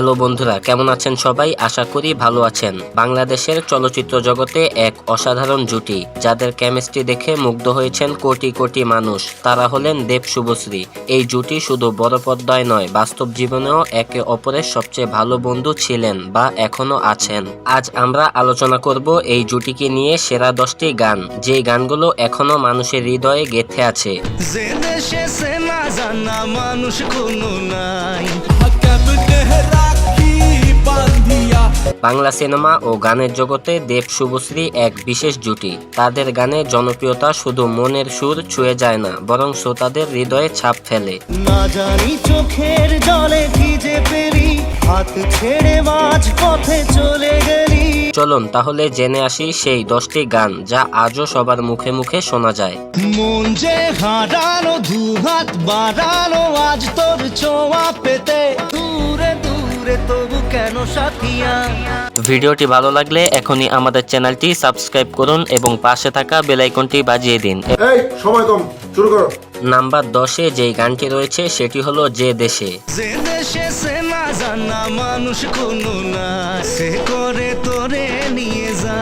Hello বন্ধুরা কেমন আছেন সবাই? আশা করি ভালো আছেন। বাংলাদেশের চলচ্চিত্র জগতে এক অসাধারণ জুটি যাদের কেমিস্ট্রি দেখে মুগ্ধ হয়েছেন কোটি কোটি মানুষ। তারা হলেন দেব শুভশ্রী। এই জুটি শুধু বড় পর্দায় নয় বাস্তব জীবনেও একে অপরের সবচেয়ে ভালো বন্ধু ছিলেন বা এখনও আছেন। আজ আমরা আলোচনা করব এই জুটিকে নিয়ে সেরা দশটি গান যে গানগুলো এখনও মানুষের হৃদয়ে গেথে আছে। যে দেশে সে না জানা মানুষ কোনো নাই। বাংলা সিনেমা ও গানের জগতে দেব শুভশ্রী এক বিশেষ জুটি। তাদের গানের জনপ্রিয়তা শুধু মনের সুর ছুঁয়ে যায় না বরং শ্রোতাদের হৃদয়ে ছাপ ফেলে। না জানি চোখের জলে ভিজে পেরি হাত ছেড়ে মাঝ পথে চলে গেলি। চলুন তাহলে জেনে আসি সেই দশটি গান যা আজও সবার মুখে মুখে শোনা যায়। মন যে হারানো দু হাত বাড়ানো আজ তোর ছোঁয়া পেতে। দূরে দূরে তবু কেন সাথিয়া ভিডিওটি ভালো লাগলে এখনই আমাদের চ্যানেলটি সাবস্ক্রাইব করুন এবং পাশে থাকা বেলাইকনটি বাজিয়ে দিন। এই সময় কম শুরু করো। নাম্বার দশে যেই গানটি রয়েছে সেটি হলো যে দেশে। যে দেশে সে না জানা মানুষ কোনো না সে করে তোরে নিয়ে যা।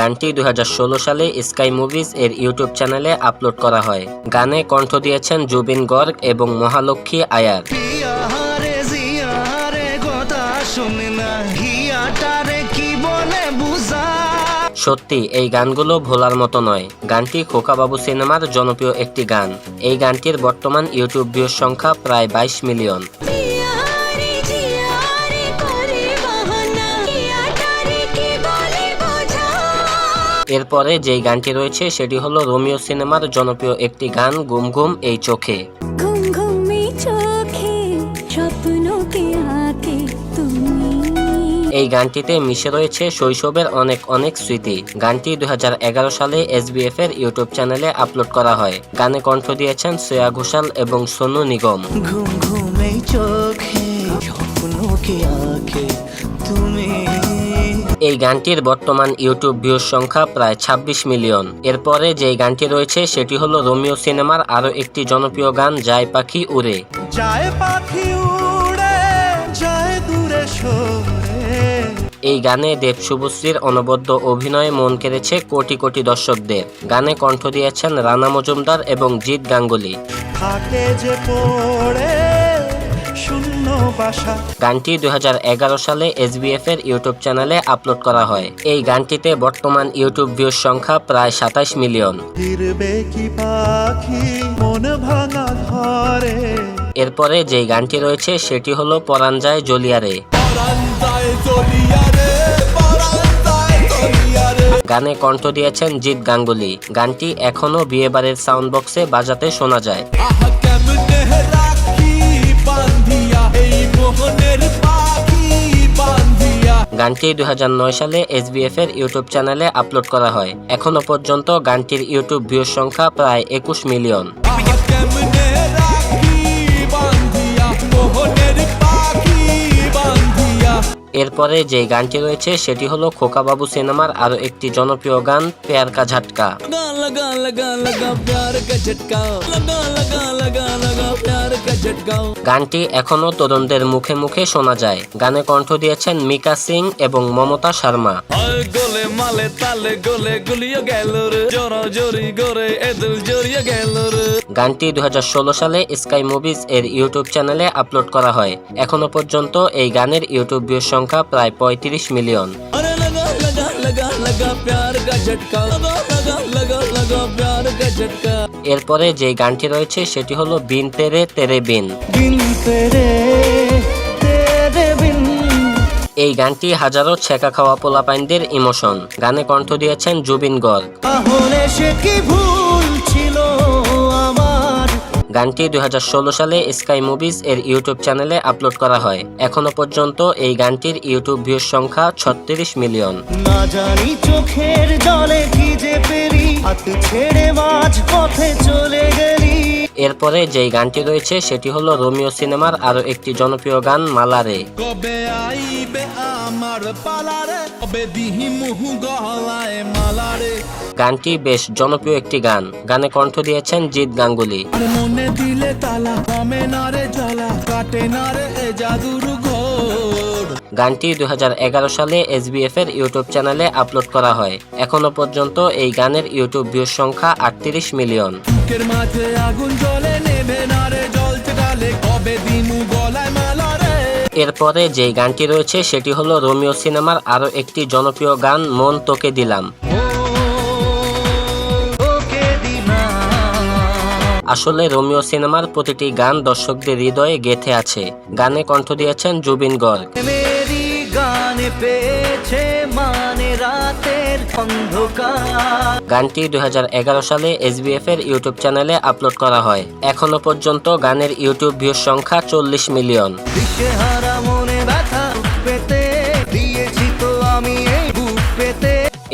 গানটি দু হাজার ষোলো সালে স্কাই মুভিজ এর ইউটিউব চ্যানেলে আপলোড করা হয়। গানে কণ্ঠ দিয়েছেন জুবিন গর্গ এবং মহালক্ষ্মী আয়ার। সত্যি এই গানগুলো ভোলার মতো নয়। গানটি খোকাবাবু সিনেমার জনপ্রিয় একটি গান। এই গানটির বর্তমান ইউটিউব ভিউর সংখ্যা প্রায় বাইশ মিলিয়ন। এরপরে যেই গানটি রয়েছে সেটি হলো রোমিও সিনেমার জনপ্রিয় একটি গান গুম গুম এই চোখে। এই গানটিতে মিশে রয়েছে শৈশবের অনেক অনেক স্মৃতি। গানটি দু হাজার এগারো সালে এসবিএফ এর ইউটিউব চ্যানেলে আপলোড করা হয়। গানে কণ্ঠ দিয়েছেন শ্রেয়া ঘোষাল এবং সোনু নিগম। ঘুম ঘুমে চোখে তুমি। এই গানটির বর্তমান ইউটিউব ভিউর সংখ্যা প্রায় ২৬ মিলিয়ন। এরপরে যে গানটি রয়েছে সেটি হলো রোমিও সিনেমার আরও একটি জনপ্রিয় গান যায় পাখি উড়ে। যায় পাখি এই গানে দেব শুভশ্রীর অনবদ্য অভিনয়ে মন কেড়েছে কোটি কোটি দর্শকদের। গানে কণ্ঠ দিয়েছেন রানা মজুমদার এবং জিৎ গাঙ্গুলি। গানটি দু হাজার এগারো সালে এসবিএফ এর ইউটিউব চ্যানেলে আপলোড করা হয়। এই গানটিতে বর্তমান ইউটিউব ভিউর সংখ্যা প্রায় সাতাশ মিলিয়ন। এরপরে যে গানটি রয়েছে সেটি হলো পরাণ যায় জলিয়ারে। গানে কণ্ঠ দিয়েছেন জিৎ গাঙ্গুলি। গানটি এখনও বিয়েবাড়ির সাউন্ড বক্সে বাজাতে শোনা যায়। গানটি দু হাজার নয় সালে এসবিএফ এর ইউটিউব চ্যানেলে আপলোড করা হয়। এখনও পর্যন্ত গানটির ইউটিউব ভিউর সংখ্যা প্রায় একুশ মিলিয়ন। এরপরে যে গানটি রয়েছে সেটি হলো খোকা বাবু সিনেমার আরও একটি জনপ্রিয় গান পেয়ার কা ঝাটকা। গানটি এখনও তরুণদের মুখে মুখে শোনা যায়। গানে কণ্ঠ দিয়েছেন মিকা সিং এবং মমতা শর্মা। গলে মালে তালে গুলিয়ে গেল জড়িয়ে গেল গানটি দু হাজার ষোলো সালে স্কাই মুভিজ এর ইউটিউব চ্যানেলে আপলোড করা হয়। এখনও পর্যন্ত এই গানের ইউটিউব ভিউর সংখ্যা প্রায় ৩৫ মিলিয়ন। এরপরে যে গানটি রয়েছে সেটি হলো বিন তেরে তেরে বিন। এই গানটি হাজারো ছেকা খাওয়া পোলাপাইনদের ইমোশন। গানে কণ্ঠ দিয়েছেন জুবিন গর্গ। গানটি দু হাজার ষোলো সালে স্কাই মুভিজ এর ইউটিউব চ্যানেলে আপলোড করা হয়। এখনও পর্যন্ত এই গানটির ইউটিউব ভিউর সংখ্যা ছত্রিশ মিলিয়ন। না জানি চোখের জলে ভিজে পেরি হাত ছেড়ে মাঝ পথে চলে গেলি। এরপরে যেই গানটি রয়েছে সেটি হলো রোমিও সিনেমার আরও একটি জনপ্রিয় গান মালারে কবে আইবে আমার পালারে কবে দিহি মুহু গলায় মালারে গানটি বেশ জনপ্রিয় একটি গান। গানে কণ্ঠ দিয়েছেন জিৎ গাঙ্গুলি। মনে দিলে তালা কমে না রে জ্বালা কাটে না রে জাদুর গানটি দু হাজার এগারো সালে এসবিএফ এর ইউটিউব চ্যানেলে আপলোড করা হয়। এখনও পর্যন্ত এই গানের ইউটিউব ভিউর সংখ্যা আটত্রিশ মিলিয়ন। এরপরে যেই গানটি রয়েছে সেটি হলো রোমিও সিনেমার আরও একটি জনপ্রিয় গান মন তোকে দিলাম। আসলে রোমিও সিনেমার প্রতিটি গান দর্শকদের হৃদয়ে গেথে আছে। গানে কণ্ঠ দিয়েছেন জুবিন গর্গ। মানে গানটি দু হাজার এগারো সালে এসবিএফ এর ইউটিউব চ্যানেলে আপলোড করা হয়। এখনও পর্যন্ত গানের ইউটিউব ভিউর সংখ্যা চল্লিশ মিলিয়ন।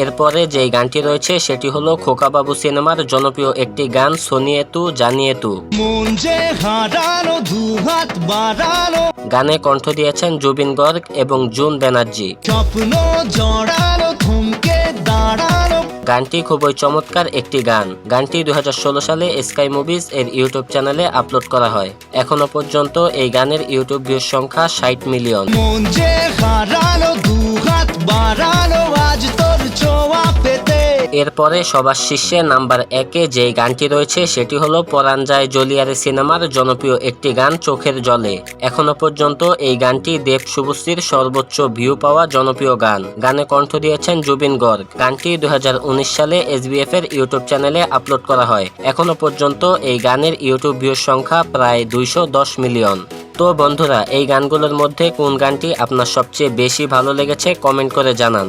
এরপরে যেই গানটি রয়েছে সেটি হলো খোকাবাবু সিনেমার জনপ্রিয় একটি গান সোনিয়ে তু জানিয়ে তু যে গানে কণ্ঠ দিয়েছেন জুবিন গর্গ এবং জুন ব্যানার্জি। গানটি খুবই চমৎকার একটি গান। গানটি দু হাজার ষোলো সালে স্কাই মুভিজ এর ইউটিউব চ্যানেলে আপলোড করা হয়। এখনও পর্যন্ত এই গানের ইউটিউব ভিউর সংখ্যা ষাট মিলিয়ন। এরপরে সবার শীর্ষে নাম্বার একে যে গানটি রয়েছে সেটি হলো পরাণ যায় জলিয়ারে সিনেমার জনপ্রিয় একটি গান চোখের জলে। এখনও পর্যন্ত এই গানটি দেব শুভশ্রীর সর্বোচ্চ ভিউ পাওয়া জনপ্রিয় গান। গানে কণ্ঠ দিয়েছেন জুবিন গর্গ। গানটি দু হাজার উনিশ সালে এসবিএফ এর ইউটিউব চ্যানেলে আপলোড করা হয়। এখনও পর্যন্ত এই গানের ইউটিউব ভিউর সংখ্যা প্রায় দুইশো দশ মিলিয়ন। তো বন্ধুরা, এই গানগুলোর মধ্যে কোন গানটি আপনার সবচেয়ে বেশি ভালো লেগেছে কমেন্ট করে জানান।